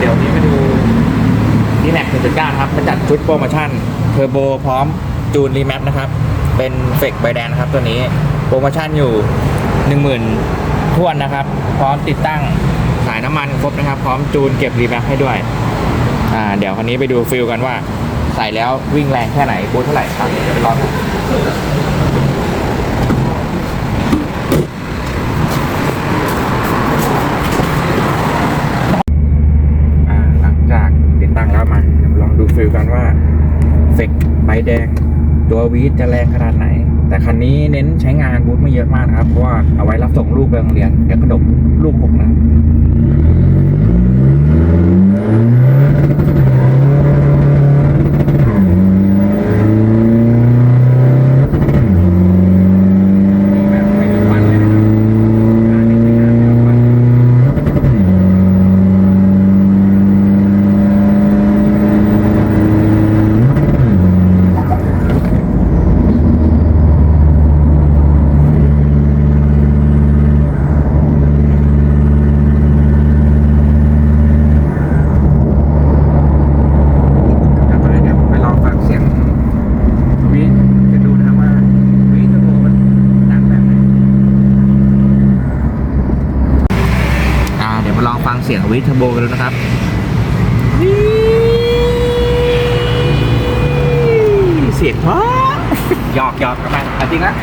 d m a x 1.9นะครับมาจัดชุดโปรโมชั่นเทอร์โบพร้อมจูนรีแมปนะครับ เป็นเฟกใบแดงนะครับตัวนี้โปรโมชั่นอยู่ 10,000ทวนนะครับ พร้อมติดตั้งสายน้ำมันครบนะครับ พร้อมจูนเก็บรีแมปให้ด้วยอ่าเดี๋ยวคันนี้ไปดูฟิลกันว่า ใส่แล้ววิ่งแรงแค่ไหนบูทเท่าไหร่ครับเดี๋ยวไปลองกันอ่าหลังจากติดตั้งแล้วมาเดี๋ยวลอง ดูกันว่าเฟกใบแดง ตัววีดจะแรงขนาดไหน แต่คันนี้เน้นใช้งานบูทไม่เยอะมากครับ เพราะว่าเอาไว้รับส่งลูกไปโรงเรียนเดี๋ยวกระดกลูกหกนะ แบบไม่มีควันเลยนะครับการใช้งานไม่มีควันต่อไปเดี๋ยวไปลองฟังเสียงวีดจะดูนะครับว่าวีดจะโบมันดังแบบไหน อ่าเดี๋ยวมาลอง ฟังเสียงวิทเทอร์โบกันดูนะครับเสียงเพราะหยอกหยอกกันไปเอาจริงนะ